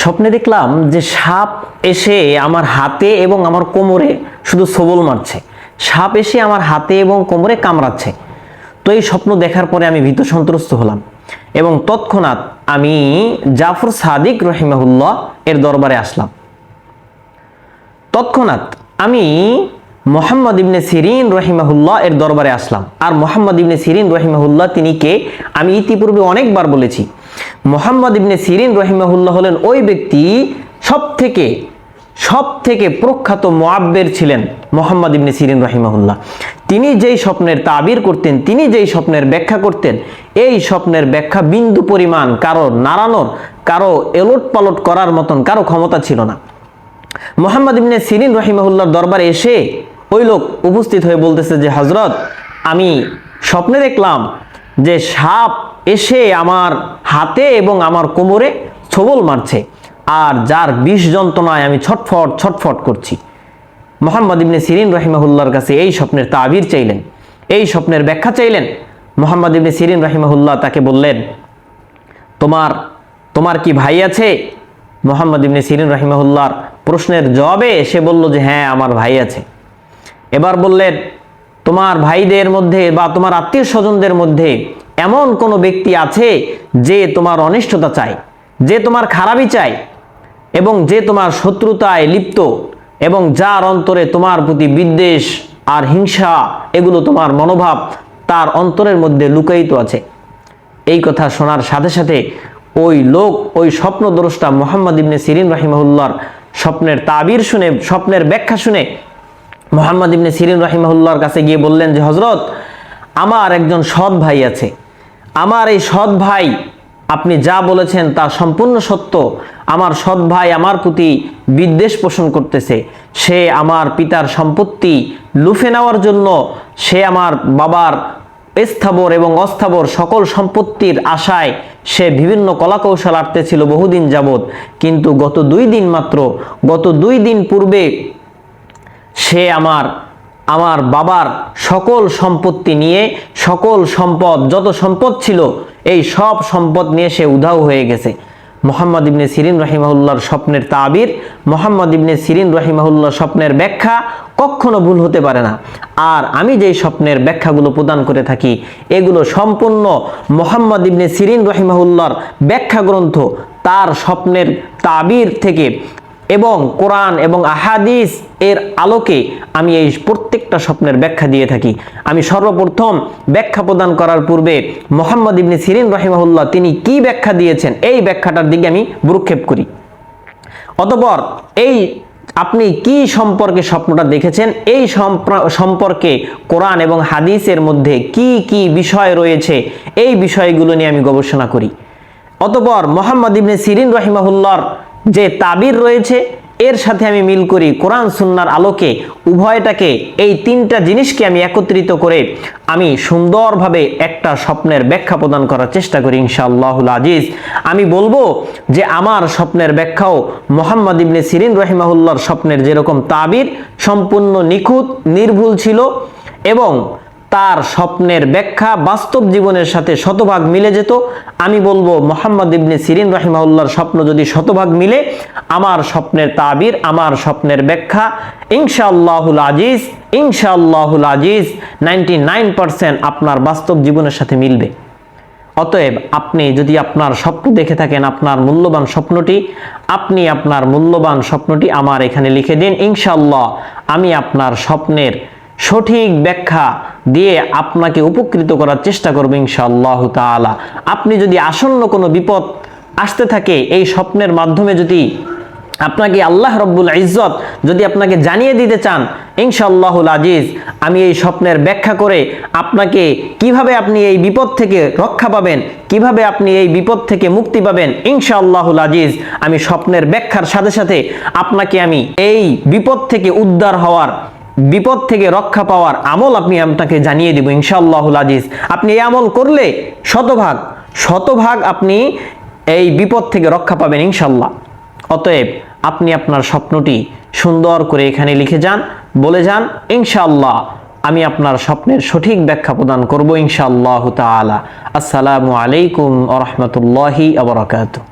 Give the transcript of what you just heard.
স্বপ্নে দেখলাম যে সাপ এসে আমার হাতে এবং আমার কোমরে শুধু সবল মারছে। সাপ এসে আমার হাতে এবং কোমরে কামড়াচ্ছে। তো এই স্বপ্ন দেখার পরে আমি ভীত সন্ত্রস্ত হলাম এবং তৎক্ষণাৎ আমি জাফর সাদিক রহিমাহুল্লাহ এর দরবারে আসলাম। তৎক্ষণাৎ আমি মোহাম্মদ ইবনে সিরিন রহিমাহুল্লাহ এর দরবারে আসলাম। আর মোহাম্মদ ইবনে সিরিন রহিমাহুল্লাহ তিনি কে? আমি ইতিপূর্বে অনেকবার বলেছি। মোহাম্মদ ইবনে সিরিন রহিমাহুল্লাহ হলেন ওই ব্যক্তি সব থেকে সব থেকে প্রখ্যাত মোয়াব্বের ছিলেন মোহাম্মদ ইবনে সিরিন রহিমাহুল্লাহ। তিনি যেই স্বপ্নের তাবির করতেন, তিনি যেই স্বপ্নের ব্যাখ্যা করতেন, এই স্বপ্নের ব্যাখ্যা বিন্দু পরিমাণ কারও নাড়ানোর, কারও এলট পালট করার মতন কারও ক্ষমতা ছিল না। মোহাম্মদ ইবনে সিরিন রহিমাহুল্লার দরবারে এসে ওই লোক উপস্থিত হয়ে বলতেছে যে হজরত আমি স্বপ্নে দেখলাম যে সাপ এসে আমার হাতে এবং আমার কোমরে ছবল মারছে আর যার বিষ যন্ত্রণায় আমি ছটফট ছটফট করছি। মোহাম্মদ ইবনে সিরিন রহিমাহুল্লার কাছে এই স্বপ্নের তাবির চাইলেন, এই স্বপ্নের ব্যাখ্যা চাইলেন। মোহাম্মদ ইবনে সিরিন রহিমাহুল্লাহ তাকে বললেন, তোমার তোমার কি ভাই আছে? মোহাম্মদ ইবনে সিরিন রহিমাহুল্লার প্রশ্নের জবাবে সে বলল যে হ্যাঁ আমার ভাই আছে। এবার বললেন, তোমার ভাইদের মধ্যে বা তোমার আত্মীয় স্বজনদের মধ্যে এমন কোনো ব্যক্তি আছে যে তোমার অনিষ্টতা চায়, যে তোমার খারাপই চায় এবং যে তোমার শত্রুতায় লিপ্ত এবং যার অন্তরে তোমার প্রতি বিদ্বেষ আর হিংসা এগুলো তোমার মনোভাব তার অন্তরের মধ্যে লুকায়িত আছে এই কথা শোনার সাথে সাথে ওই লোক, ওই স্বপ্নদ্রষ্টা মোহাম্মদ ইবনে সিরিন রাহিমাহুল্লার স্বপ্নের তাবির শুনে, স্বপ্নের ব্যাখ্যা শুনে মোহাম্মদ ইবনে সিরিন রাহিমাহুল্লার কাছে গিয়ে বললেন যে হজরত আমার একজন সৎ ভাই আছে। আমার এই সৎ ভাই, আপনি যা বলেছেন তা সম্পূর্ণ সত্য। আমার সৎ ভাই আমার প্রতি বিদ্বেষ পোষণ করতেছে। সে আমার পিতার সম্পত্তি লুফে নেওয়ার জন্য, সে আমার বাবার স্থাবর এবং অস্থাবর সকল সম্পত্তির আশায় সে বিভিন্ন কলাকৌশল আটতেছিল বহুদিন যাবৎ। কিন্তু গত দুই দিন মাত্র, গত দুই দিন পূর্বে সে আমার আমার বাবার সকল সম্পত্তি নিয়ে, সকল সম্পদ, যত সম্পদ ছিল, এই সব সম্পদ নিয়ে সে উধাও হয়ে গেছে। মোহাম্মদ ইবনে সিরিন রহিমাহুল্লার স্বপ্নের তাবির, মোহাম্মদ ইবনে সিরিন রহিমাহুল্লার স্বপ্নের ব্যাখ্যা কখনো ভুল হতে পারে না। আর আমি যেই স্বপ্নের ব্যাখ্যাগুলো প্রদান করে থাকি, এগুলো সম্পূর্ণ মোহাম্মদ ইবনে সিরিন রহিমাহুল্লার ব্যাখ্যা গ্রন্থ তার স্বপ্নের তাবির থেকে এবং কোরআন এবং আহাদিস এর আলোকে আমি এই প্রত্যেকটা স্বপ্নের ব্যাখ্যা দিয়ে থাকি। আমি সর্বপ্রথম ব্যাখ্যা প্রদান করার পূর্বে মোহাম্মদ ইবনে সিরিন রহিমাহুল্লাহ তিনি কি ব্যাখ্যা দিয়েছেন এই ব্যাখ্যাটার দিকে আমি ভ্রুক্ষেপ করি। অতপর এই আপনি কি সম্পর্কে স্বপ্নটা দেখেছেন? এই সম্প্র- সম্পর্কে কোরআন এবং হাদিসের মধ্যে কি কি বিষয় রয়েছে? এই বিষয়গুলো নিয়ে আমি গবেষণা করি। অতপর মোহাম্মদ ইবনে সিরিন রহিমাহুল্লার যে তাবির রয়েছে, এর সাথে আমি মিল করি কোরআন সুন্নার আলোকে, উভয়টাকে, এই তিনটা জিনিসকে আমি একত্রিত করে আমি সুন্দরভাবে একটা স্বপ্নের ব্যাখ্যা প্রদান করার চেষ্টা করি ইনশাআল্লাহুল আজিজ। আমি বলব যে আমার স্বপ্নের ব্যাখ্যাও মোহাম্মদ ইবনে সিরিন রহিমাহুল্লার স্বপ্নের যেরকম তাবির, সম্পূর্ণ নিখুঁত, নির্ভুল ছিল এবং তার স্বপ্নের ব্যাখ্যা বাস্তব জীবনের সাথে শতভাগ মিলে যেত। আমি বলব, মোহাম্মদ ইবনে সিরিন রাহিমাউল্লাহর স্বপ্ন যদি শতভাগ মিলে, আমার স্বপ্নের তাবির, আমার স্বপ্নের ব্যাখ্যা, ইনশাআল্লাহুল আজিজ ইনশাআল্লাহুল আজিজ, নাইনটি আপনার বাস্তব জীবনের সাথে মিলবে। অতএব আপনি যদি আপনার স্বপ্ন দেখে থাকেন, আপনার মূল্যবান স্বপ্নটি, আপনি আপনার মূল্যবান স্বপ্নটি আমার এখানে লিখে দিন ইনশাল্লাহ আমি আপনার স্বপ্নের সঠিক ব্যাখ্যা দিয়ে আপনাকে উপকৃত করার চেষ্টা করব ইনশাআল্লাহ তাআলা। আপনি যদি আসন্ন কোনো বিপদ আসতে থাকে, এই স্বপ্নের মাধ্যমে যদি আপনাকে আল্লাহ রব্বুল ইজ্জত যদি আপনাকে জানিয়ে দিতে চান, ইনশাআল্লাহুল আজিজ, আমি এই স্বপ্নের ব্যাখ্যা করে আপনাকে কীভাবে আপনি এই বিপদ থেকে রক্ষা পাবেন, কীভাবে আপনি এই বিপদ থেকে মুক্তি পাবেন, ইনশাআল্লাহুল আজিজ, আমি স্বপ্নের ব্যাখ্যার সাথে সাথে আপনাকে আমি এই বিপদ থেকে উদ্ধার হওয়ার বিপদ থেকে রক্ষা পাওয়ার আমল আপনি আপনাকে জানিয়ে দিব, ইনশাআল্লাহুল আজিজ। আপনি এই আমল করলে শতভাগ শতভাগ আপনি এই বিপদ থেকে রক্ষা পাবেন ইনশাল্লাহ অতএব আপনি আপনার স্বপ্নটি সুন্দর করে এখানে লিখে যান, বলে যান, ইনশাআল্লাহ, আমি আপনার স্বপ্নের সঠিক ব্যাখ্যা প্রদান করব, ইনশাআল্লাহ তাআলা। আসসালামু আলাইকুম ওয়া রাহমাতুল্লাহি ওয়া বারাকাতুহু।